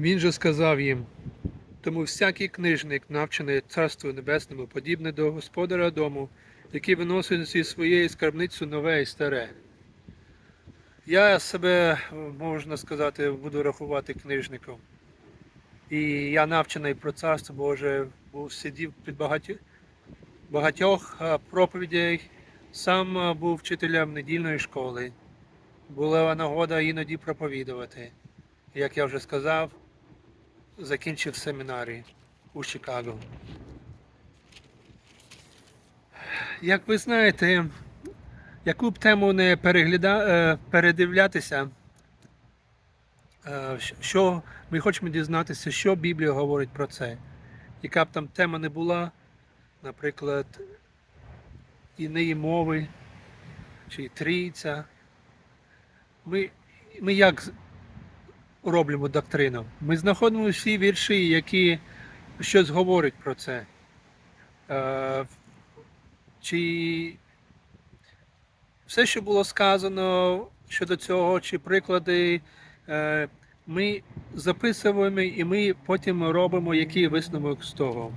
Він же сказав їм, тому всякий книжник, навчений Царству Небесному, подібне до господаря дому, який виносить зі своєї скарбниці нове і старе. Я себе, можна сказати, буду рахувати книжником. І я навчений про Царство Боже, був сидів під багатьох, багатьох проповідей, сам був вчителем недільної школи. Була нагода іноді проповідувати. Як я вже сказав, закінчив семінарій у Чикаго. Як ви знаєте, яку б тему не перегляда... е, передивлятися, е, що ми хочемо дізнатися, що Біблія говорить про це. Яка б там тема не була, наприклад, іної мови чи трійця. Ми, ми як робимо доктрину? Ми знаходимо всі вірші, які щось говорять про це. Е, чи все, що було сказано щодо цього, чи приклади, е, ми записуємо і ми потім робимо який висновок з того.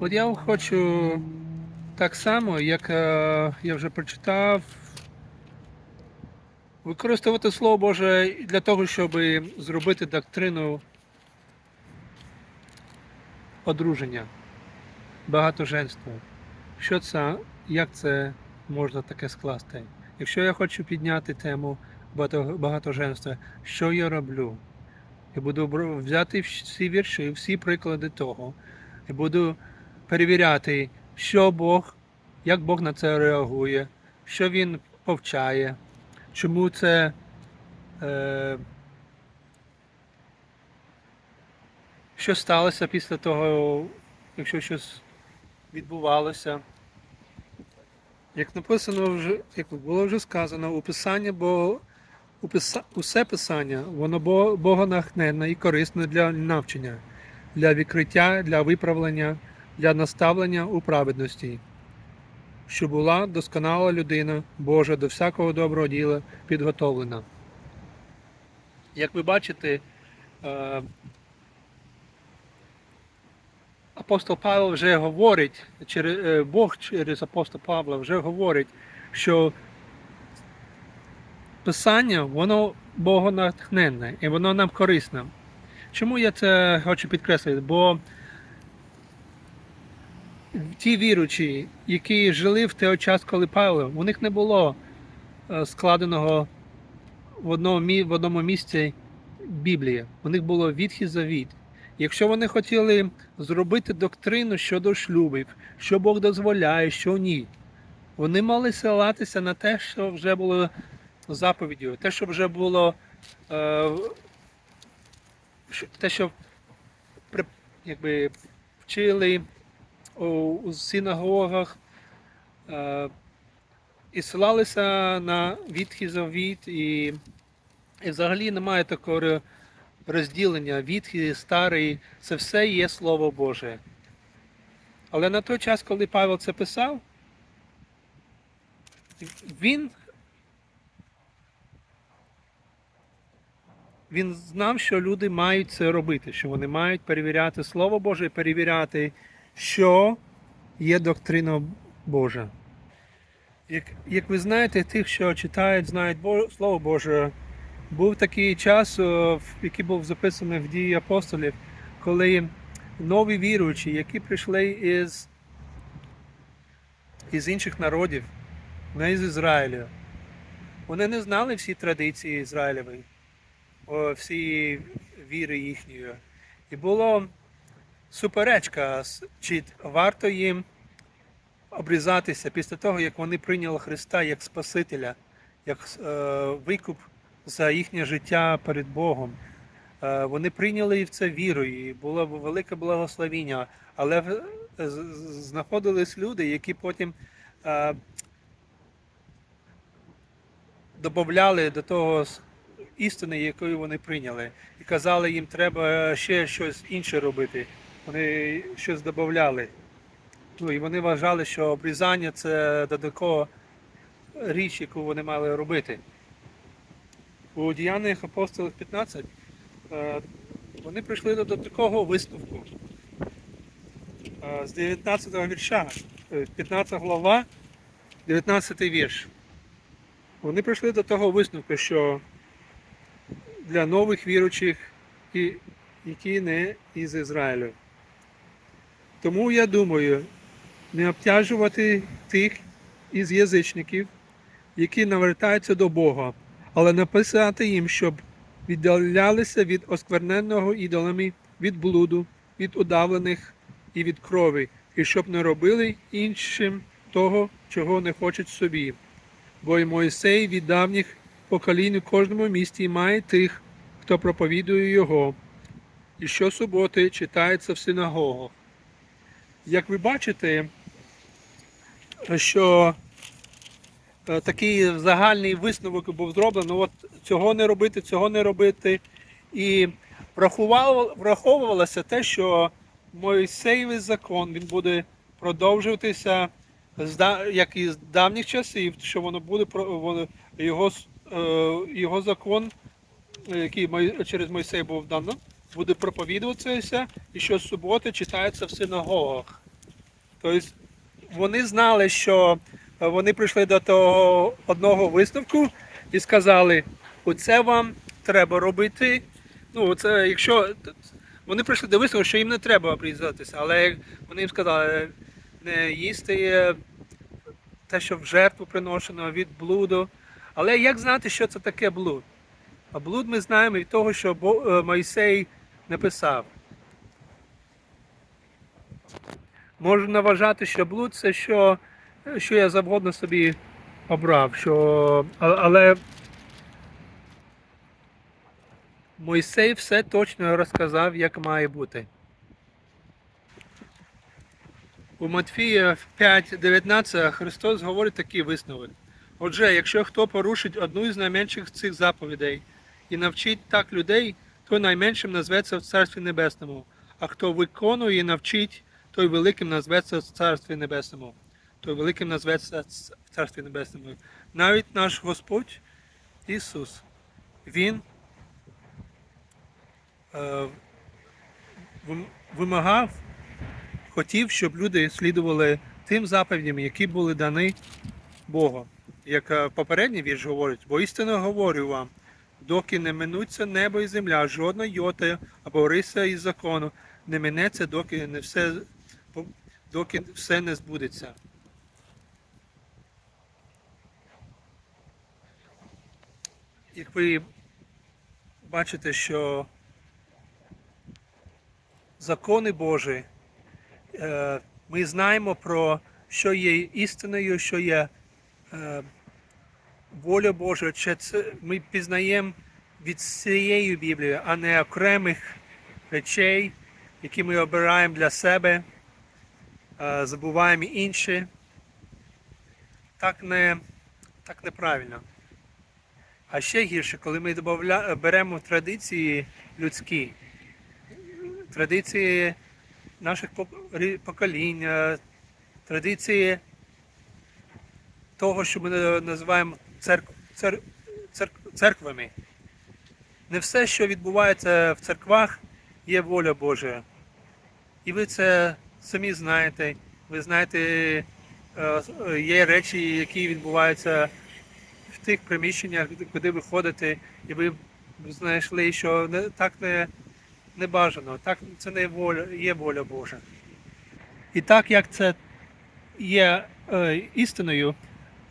От я хочу так само, як е, я вже прочитав, використовувати Слово Боже для того, щоб зробити доктрину одруження, багатоженства. Що це, як це можна таке скласти? Якщо я хочу підняти тему багатоженства, що я роблю? Я буду взяти всі вірші, всі приклади того, і буду перевіряти, що Бог, як Бог на це реагує, що Він повчає, чому це. Е, що сталося після того, якщо щось відбувалося. Як написано вже, як було вже сказано, у Писанні, бо у писа, усе Писання, воно бо- богонахненне і корисне для навчання, для відкриття, для виправлення, для наставлення у праведності, що була досконала людина Божа до всякого доброго діла підготовлена. Як ви бачите, е, апостол Павло вже говорить, е, Бог через апостола Павла вже говорить, що Писання, воно богонатхненне і воно нам корисне. Чому я це хочу підкреслити? Бо ті віручі, які жили в той час, коли Павло, у них не було е, складеного в одному, в одному місці Біблії. У них було відхід завіт. Якщо вони хотіли зробити доктрину щодо шлюбів, що Бог дозволяє, що ні, вони мали ссилатися на те, що вже було заповіддю, те, що вже було е, те, що якби, вчили у, синагогах, е, і ссилалися на відхід завіт, і, і взагалі немає такого розділення, відхід, старий, це все є Слово Боже. Але на той час, коли Павел це писав, він, він знав, що люди мають це робити, що вони мають перевіряти Слово Боже перевіряти, що є доктрина Божа. Як, як ви знаєте, тих, що читають, знають Бо- Слово Боже, був такий час, який був записаний в дії апостолів, коли нові віруючі, які прийшли із, із інших народів, не з Ізраїля, вони не знали всі традиції Ізраїлевої, всі віри їхньої. І було суперечка, чи варто їм обрізатися після того, як вони прийняли Христа як Спасителя, як е, викуп за їхнє життя перед Богом. Е, Вони прийняли в це віру, і було велике благословіння. Але знаходились люди, які потім е, додавали до того істини, якою вони прийняли, і казали, їм треба ще щось інше робити. Вони щось додавали. Ну, і вони вважали, що обрізання це додаткова річ, яку вони мали робити. У діяннях апостолів 15 е, вони прийшли до, такого висновку. Е, З 19 го вірша, е, 15 глава, 19 вірш. Вони прийшли до того висновку, що для нових віручих, які не із Ізраїлю. Тому я думаю, не обтяжувати тих із язичників, які навертаються до Бога, але написати їм, щоб віддалялися від оскверненого ідолами, від блуду, від удавлених і від крові, і щоб не робили іншим того, чого не хочуть собі. Бо й Мойсей від давніх поколінь у кожному місті має тих, хто проповідує його, і щосуботи читається в синагогах. Як ви бачите, що е, такий загальний висновок був зроблено, от цього не робити, цього не робити. І враховувалося те, що Мойсеєвий закон він буде продовжуватися як і з давніх часів, що воно буде його, е, його закон, е, який через Мойсей був дано, буде проповідуватися, і що суботи читається в синагогах. Тобто вони знали, що е, вони прийшли до того одного висновку і сказали, оце вам треба робити. Ну, це якщо вони прийшли до висновку, що їм не треба обрізатися, але вони їм сказали, не їсти те, що в жертву приношено від блуду. Але як знати, що це таке блуд? А блуд ми знаємо від того, що е, Мойсей написав. Можна вважати, що блуд це що, що я завгодно собі обрав. Що, але Мойсей все точно розказав, як має бути. У Матфія 5.19 Христос говорить такий висновок. Отже, якщо хто порушить одну із найменших цих заповідей і навчить так людей, то найменшим назветься в Царстві Небесному, а хто виконує і навчить, той великим назветься в Царстві Небесному. Той великим назветься в Царстві Небесному. Навіть наш Господь Ісус, Він е, вимагав, хотів, щоб люди слідували тим заповідям, які були дані Богом. Як е, попередній вірш говорить, бо істинно говорю вам, доки не минуться небо і земля, жодна йота або риса із закону не минеться, доки не все, доки все не збудеться. Як ви бачите, що закони Божі, е, ми знаємо про що є істиною, що є е, воля Божа, чи це ми пізнаємо від цієї Біблії, а не окремих речей, які ми обираємо для себе, е, забуваємо інші. Так не так неправильно. А ще гірше, коли ми добавля... беремо традиції людські, традиції наших пок- поколінь, е, традиції того, що ми на- називаємо церк... Цер... церк- церквами. Не все, що відбувається в церквах, є воля Божа. І ви це самі знаєте. Ви знаєте, е, є речі, які відбуваються в тих приміщеннях, куди ви ходите, і ви знайшли, що так не, не бажано, так це не воля, є воля Божа. І так як це є е, істиною,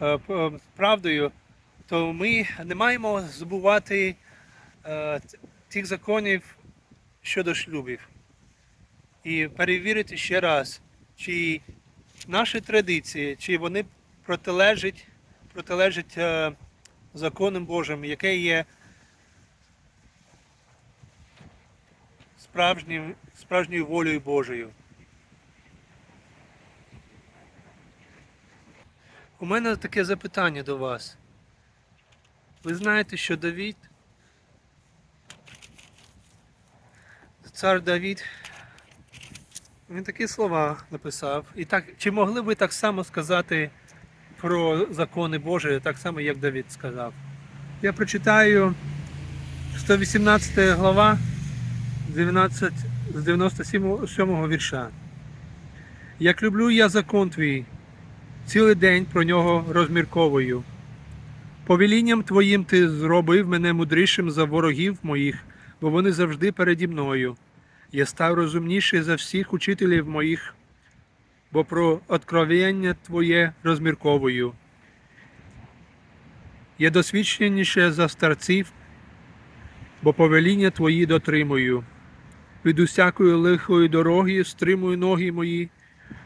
е, правдою, то ми не маємо забувати е, тих законів щодо шлюбів. І перевірити ще раз, чи наші традиції, чи вони протилежать, протилежать е, законам Божим, яке є справжнім, справжньою волею Божою. У мене таке запитання до вас. Ви знаєте, що Давід, цар Давід, він такі слова написав. І так, чи могли ви так само сказати про закони Божі, так само, як Давід сказав? Я прочитаю 118 глава, 19, з 97 вірша. Як люблю я закон твій, цілий день про нього розмірковую. Повелінням твоїм ти зробив мене мудрішим за ворогів моїх, бо вони завжди переді мною. Я став розумніший за всіх учителів моїх, бо про откровення Твоє розмірковую. Я досвідченіше за старців, бо повеління Твої дотримую. Від усякої лихої дороги стримую ноги мої,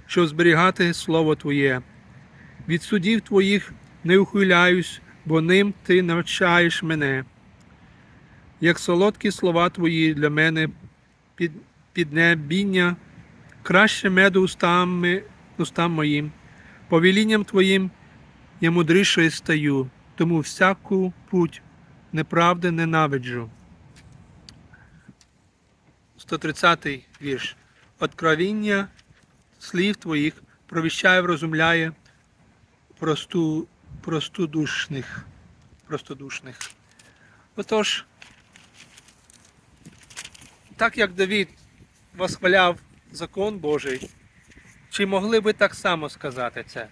щоб зберігати Слово Твоє. Від судів Твоїх не ухиляюсь, бо ним Ти навчаєш мене. Як солодкі слова Твої для мене під, піднебіння, краще меду устами, устам моїм, повелінням Твоїм я мудрішою стаю, тому всяку путь неправди ненавиджу. 130 вірш. Откровіння слів Твоїх провіщає, врозумляє просту, простодушних. простодушних. Отож, так як Давід восхваляв закон Божий, чи могли ви так само сказати це?